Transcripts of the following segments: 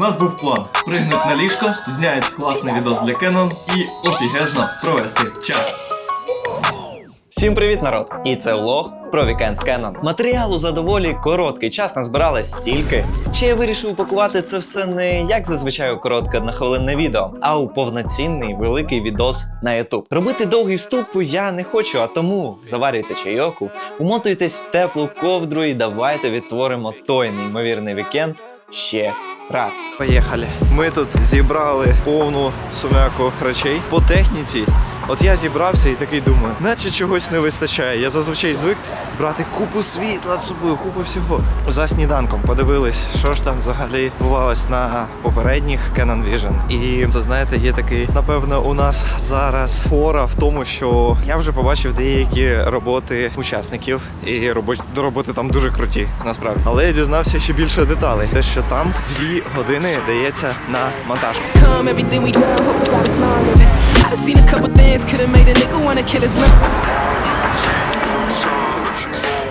нас був план пригнути на ліжко, зняти класний відос для Canon і офігезно провести час. Всім привіт, народ! І це влог про вікенд з Canon. Матеріалу за доволі короткий час назбиралось стільки, що я вирішив упакувати це все не як зазвичай у коротке однохвилинне відео, а у повноцінний великий відос на YouTube. Робити довгий вступ я не хочу, а тому заварюйте чайоку, умотуйтесь в теплу ковдру і давайте відтворимо той неймовірний вікенд ще раз. Поїхали. Ми тут зібрали повну сумяку речей по техніці. От я зібрався і такий думаю, наче чогось не вистачає. Я зазвичай звик брати купу світла з собою, купу всього. За сніданком подивились, що ж там взагалі відбувалось на попередніх Canon Vision. І це знаєте, є такий, напевно, у нас зараз фора в тому, що я вже побачив деякі роботи учасників, і робочі роботи там дуже круті, насправді. Але я дізнався ще більше деталей. Те, що там дві години дається на монтажку. I seen a couple things, could've made a nigga wanna kill his love.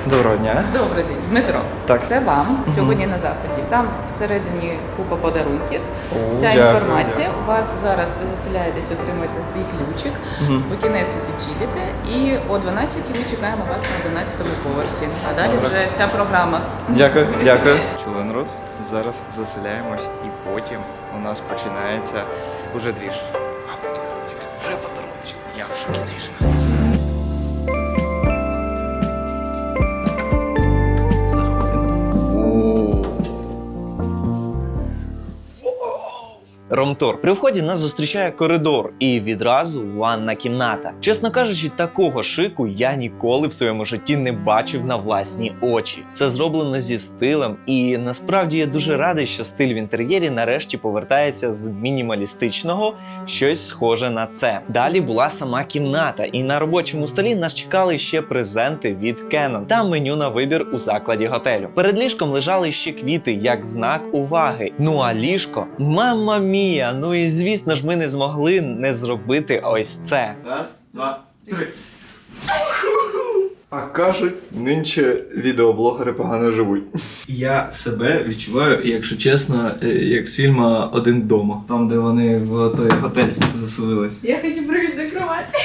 Доброго дня. Добрий день, Дмитро. Так. Це вам сьогодні на заході. Там всередині купа подарунків. О, Вся дякую, інформація. У вас зараз ви заселяєтесь, отримуєте свій ключик, спокійнесеньки чилите. І о 12 ми чекаємо вас на 11 поверсі. А далі вже вся програма. Дякую, дякую. Чули народ. Зараз заселяємось і потім у нас починається уже двіж. Ромтур. При вході нас зустрічає коридор і відразу ванна кімната. Чесно кажучи, такого шику я ніколи в своєму житті не бачив на власні очі. Це зроблено зі стилем, і насправді я дуже радий, що стиль в інтер'єрі нарешті повертається з мінімалістичного в щось схоже на це. Далі була сама кімната, і на робочому столі нас чекали ще презенти від Canon та меню на вибір у закладі готелю. Перед ліжком лежали ще квіти як знак уваги. Ну а ліжко, мама мія! Ну і звісно ж, ми не змогли не зробити ось це. Раз, два, три. А кажуть, нинче відеоблогери погано живуть. Я себе відчуваю, якщо чесно, е, як з фільму Один дома, там де вони в той готель заселились. Я хочу пригати до кровати.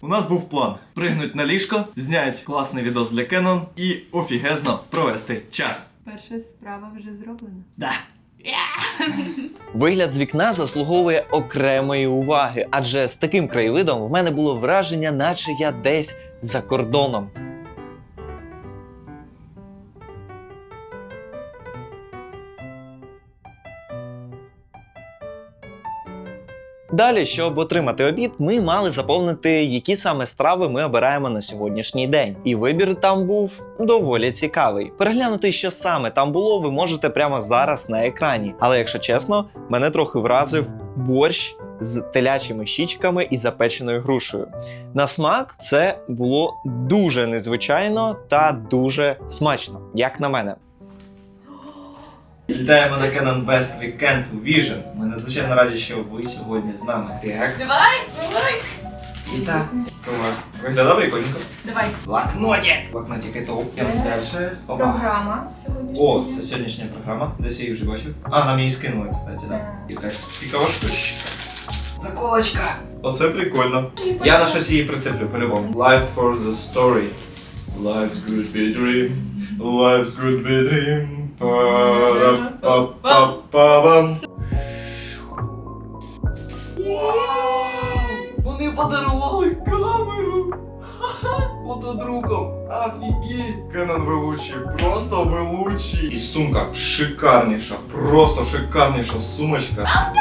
У нас був план пригнути на ліжко, зняти класний відос для Canon і офігезно провести час. Перша справа вже зроблена. Да. Вигляд з вікна заслуговує окремої уваги, адже з таким краєвидом в мене було враження, наче я десь за кордоном. Далі, щоб отримати обід, ми мали заповнити, які саме страви ми обираємо на сьогоднішній день. І вибір там був доволі цікавий. Переглянути, що саме там було, ви можете прямо зараз на екрані. Але якщо чесно, мене трохи вразив борщ з телячими щічками і запеченою грушею. На смак це було дуже незвичайно та дуже смачно, як на мене. Вітаємо на Canon Best Weekend Vision. Ми надзвичайно раді, що ви сьогодні з нами. Так. Давай, давай. І так. Виглядає прикольненько. Давай. Блокноті! Блокнотик это Йдемо далі. Опа. Програма сьогоднішня. О, це сьогоднішня програма. Десь я її вже бачив. А, нам її скинули, кстати, да. Якась цікава штучка. Заколочка! Оце прикольно. Я на щось її прицеплю по-любому. Life for the story. Life's good be dream. Life's good be dream. Вони подарували камеру! Фотодруком! Офігеть! Canon велучий, просто велучий! І сумка шикарніша, просто шикарніша сумочка.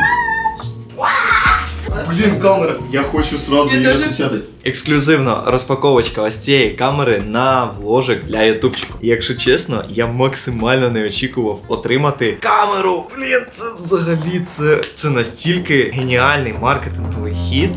Блін, камера! Я хочу сразу її теж. розпечатати. Ексклюзивна розпаковочка ось цієї камери на вложик для ютубчику. Якщо чесно, я максимально не очікував отримати камеру. Блін, це взагалі це, це настільки геніальний маркетинговий хід.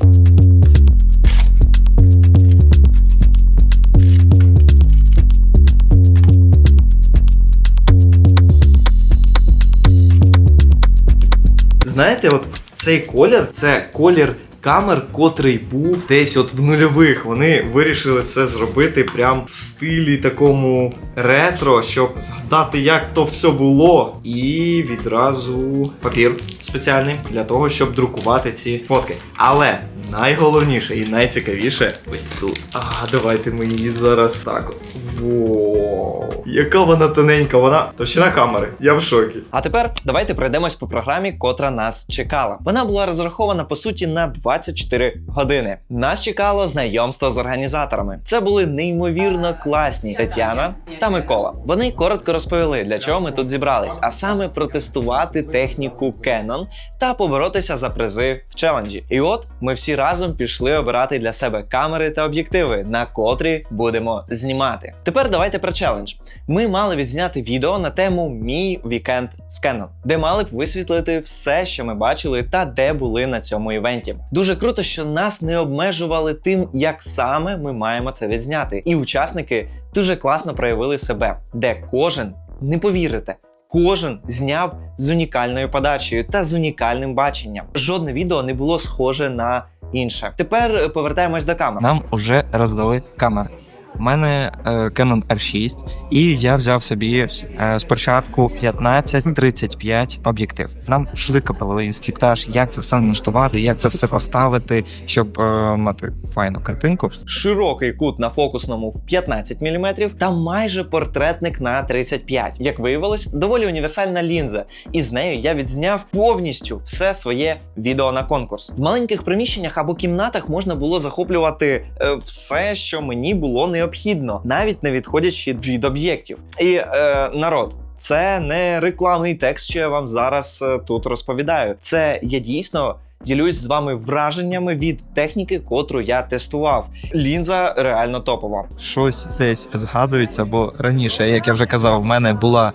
Знаєте, от цей колір це колір камер, котрий був десь от в нульових. Вони вирішили це зробити прям в стилі такому ретро, щоб згадати, як то все було. І відразу папір спеціальний для того, щоб друкувати ці фотки. Але найголовніше і найцікавіше ось тут. А, давайте ми її зараз так. Во, яка вона тоненька, вона товщина камери. Я в шокі. А тепер давайте пройдемось по програмі, котра нас чекала. Вона була розрахована по суті на 24 години. Нас чекало знайомство з організаторами. Це були неймовірно класні Тетяна та Микола. Вони коротко розповіли, для чого ми тут зібрались, а саме протестувати техніку Canon та поборотися за призи в челенджі. І от ми всі разом пішли обирати для себе камери та об'єктиви, на котрі будемо знімати. Тепер давайте про челендж. Ми мали відзняти відео на тему Мій вікенд з Canon, де мали б висвітлити все, що ми бачили, та де були на цьому івенті. Дуже круто, що нас не обмежували тим, як саме ми маємо це відзняти. І учасники дуже класно проявили себе, де кожен не повірите. Кожен зняв з унікальною подачею та з унікальним баченням. Жодне відео не було схоже на інше. Тепер повертаємось до камер. Нам уже роздали камери. У мене е, Canon R6, і я взяв собі е, спочатку 15-35 об'єктив. Нам швидко провели інструктаж, як це все налаштувати, як це все поставити, щоб е, мати файну картинку. широкий кут на фокусному в 15 мм та майже портретник на 35. Як виявилось, доволі універсальна лінза, і з нею я відзняв повністю все своє відео на конкурс. В маленьких приміщеннях або кімнатах можна було захоплювати е, все, що мені було необхідно, навіть не відходячи від об'єктів. І е, народ. Це не рекламний текст, що я вам зараз е, тут розповідаю. Це я дійсно ділюсь з вами враженнями від техніки, котру я тестував. Лінза реально топова. Щось десь згадується, бо раніше, як я вже казав, в мене була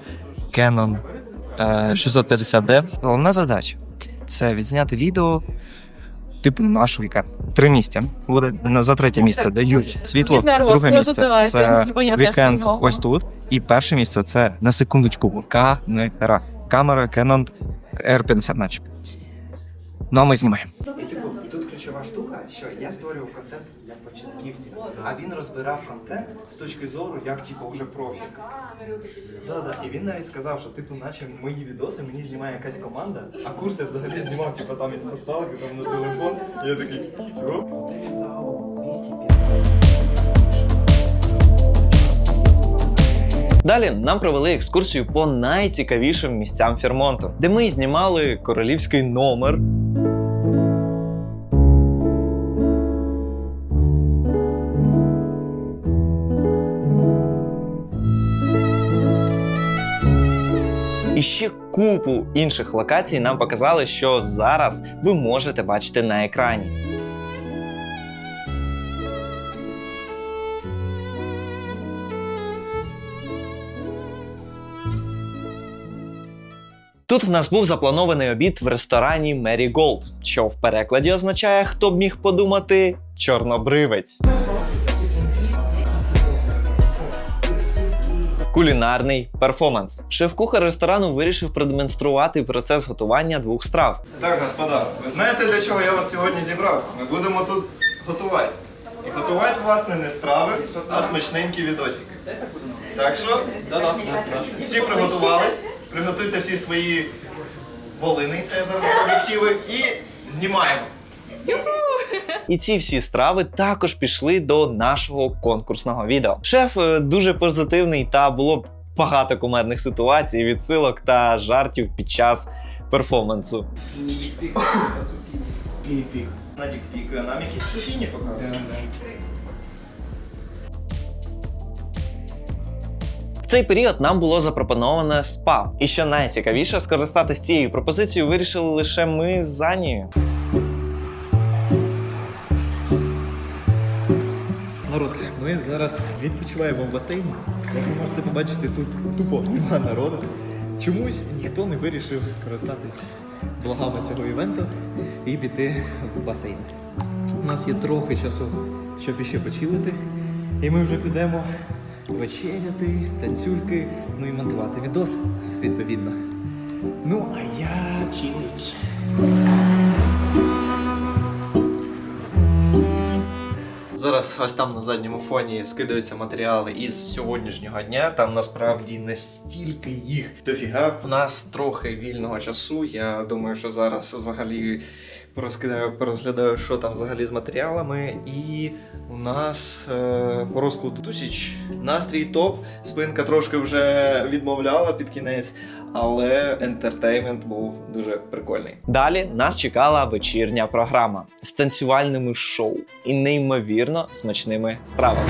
Canon е, 650D. Головна задача це відзняти відео. Типу наш вікенд. Три місця. Буде на- за третє місце дають світло. Друге місце це вікенд ось тут. І перше місце це на секундочку камера. Камера Canon R50 начебто. Ну а ми знімаємо. Ключова штука, що я створював контент для початківців, а він розбирав контент з точки зору, як типу вже профі. Да, да. І він навіть сказав, що типу, наче мої відоси мені знімає якась команда, а курси взагалі знімав, типу, там із подпалки, там на телефон. І я такий, що? Готелі зал 205. Далі нам провели екскурсію по найцікавішим місцям Фермонту, де ми знімали королівський номер. Ще купу інших локацій нам показали, що зараз ви можете бачити на екрані. Тут в нас був запланований обід в ресторані Мері Голд, що в перекладі означає, хто б міг подумати, чорнобривець. Кулінарний перформанс. Шеф-кухар ресторану вирішив продемонструвати процес готування двох страв. Так, господа, ви знаєте, для чого я вас сьогодні зібрав? Ми будемо тут готувати. І готувати, власне, не страви, а смачненькі відосики. Так що, всі приготувались, приготуйте всі свої волини, це зараз об'єктиви, і знімаємо. І ці всі страви також пішли до нашого конкурсного відео. Шеф е, дуже позитивний та було багато кумедних ситуацій, відсилок та жартів під час перформансу. На дікпік, нам якісь. В цей період нам було запропоновано спа. І що найцікавіше, скористатись цією пропозицією вирішили лише ми з Анією. Народ, ми зараз відпочиваємо в басейні. Як ви можете побачити, тут тупо нема народу. Чомусь ніхто не вирішив скористатись благами цього івенту і піти в басейн. У нас є трохи часу, щоб іще почилити. І ми вже підемо вечеряти, танцюльки, ну і монтувати відос, відповідно. Ну, а я чилить. Зараз ось там на задньому фоні скидаються матеріали із сьогоднішнього дня. Там насправді настільки їх дофіга. У нас трохи вільного часу. Я думаю, що зараз взагалі порозкидаю, порозглядаю, що там взагалі з матеріалами. І у нас е, розкладу тусіч настрій топ. Спинка трошки вже відмовляла під кінець, але ентертеймент був дуже прикольний. Далі нас чекала вечірня програма з танцювальними шоу і неймовірно смачними стравами.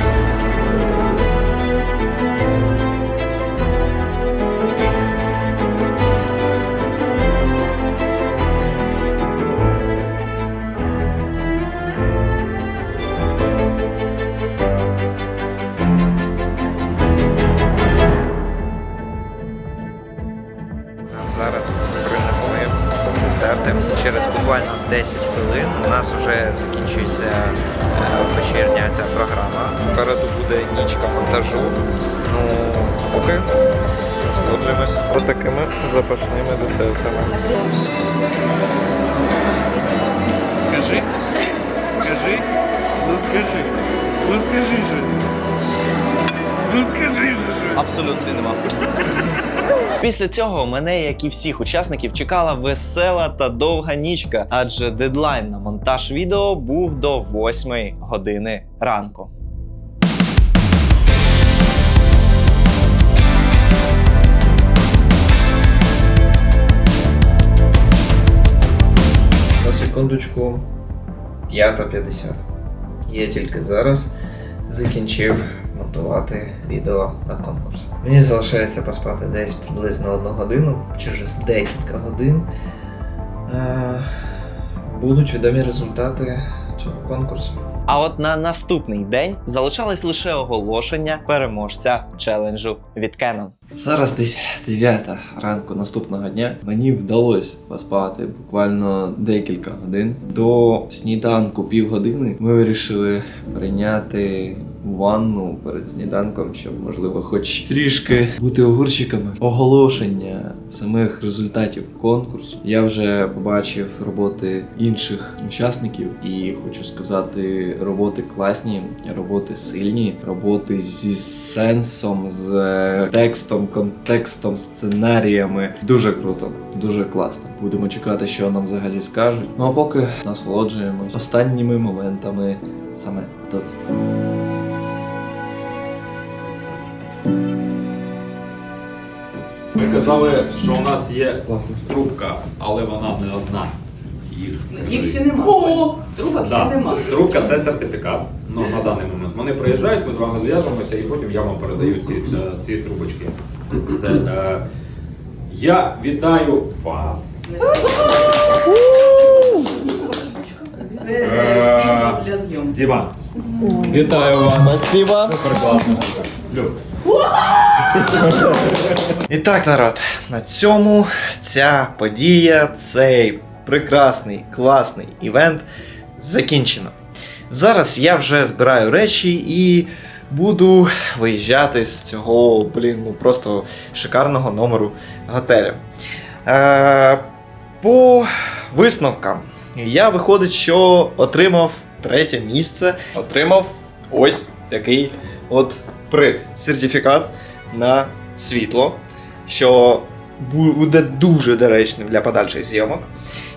Десерти. Через буквально 10 хвилин у нас вже закінчується е, вечірня ця програма. Попереду буде нічка монтажу. Ну, поки насолоджуємось отакими запашними десертами. Скажи, скажи, ну скажи, ну скажи же. Ну скажи же. Абсолютно нема. Після цього мене, як і всіх учасників, чекала весела та довга нічка, адже дедлайн на монтаж відео був до 8 години ранку. На секундочку, 5.50. Я тільки зараз закінчив монтувати відео на конкурс. Мені залишається поспати десь приблизно одну годину. Через декілька годин е- будуть відомі результати цього конкурсу. А от на наступний день залишалось лише оголошення переможця челенджу від Canon. Зараз десь 9 ранку наступного дня. Мені вдалося поспати буквально декілька годин. До сніданку півгодини ми вирішили прийняти ванну перед сніданком, щоб можливо хоч трішки бути огурчиками. Оголошення самих результатів конкурсу. Я вже побачив роботи інших учасників і хочу сказати, роботи класні, роботи сильні, роботи зі сенсом, з текстом, контекстом, сценаріями. Дуже круто, дуже класно. Будемо чекати, що нам взагалі скажуть. Ну а поки насолоджуємось останніми моментами саме тут. Ви казали, що у нас є трубка, але вона не одна. Їх, Їх ще нема. Трубок ще Да. нема. Трубка це сертифікат. Ну, на даний момент. Вони приїжджають, ми з вами зв'яжемося і потім я вам передаю ці, е, ці трубочки. Це, е, я вітаю вас. Це е, світло для зйомки. Діма. Вітаю вас. Спасибо. Супер класно. І так, народ, на цьому ця подія, цей прекрасний, класний івент закінчено. Зараз я вже збираю речі і буду виїжджати з цього, блін, ну просто шикарного номеру готелю. Е, по висновкам, я виходить, що отримав третє місце, отримав ось такий от приз. Сертифікат на світло, що буде дуже доречним для подальших зйомок.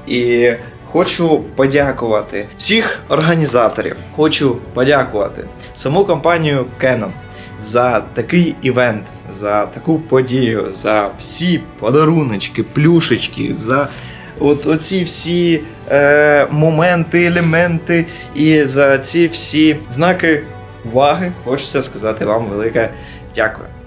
І хочу подякувати всіх організаторів. Хочу подякувати саму компанію Canon за такий івент, за таку подію, за всі подаруночки, плюшечки, за от оці всі е, моменти, елементи і за ці всі знаки уваги. Хочеться сказати вам велике дякую.